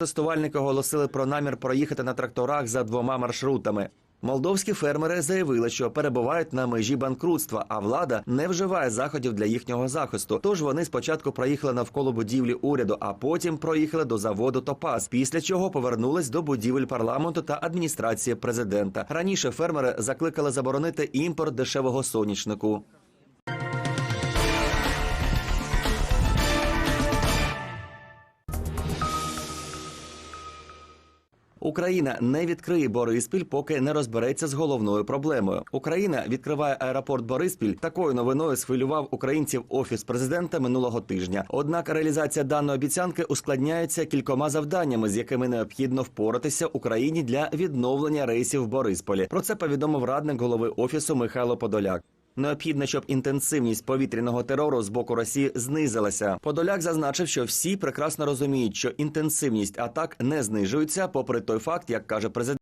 Тестувальники оголосили про намір проїхати на тракторах за двома маршрутами. Молдовські фермери заявили, що перебувають на межі банкрутства, а влада не вживає заходів для їхнього захисту. Тож вони спочатку проїхали навколо будівлі уряду, а потім проїхали до заводу Топаз. Після чого повернулись до будівель парламенту та адміністрації президента. Раніше фермери закликали заборонити імпорт дешевого сонячнику. Україна не відкриє Бориспіль, поки не розбереться з головною проблемою. Україна відкриває аеропорт Бориспіль. Такою новиною схвилював українців офіс президента минулого тижня. Однак реалізація даної обіцянки ускладняється кількома завданнями, з якими необхідно впоратися Україні для відновлення рейсів в Борисполі. Про це повідомив радник голови офісу Михайло Подоляк. Необхідно, щоб інтенсивність повітряного терору з боку Росії знизилася. Подоляк зазначив, що всі прекрасно розуміють, що інтенсивність атак не знижується, попри той факт, як каже президент.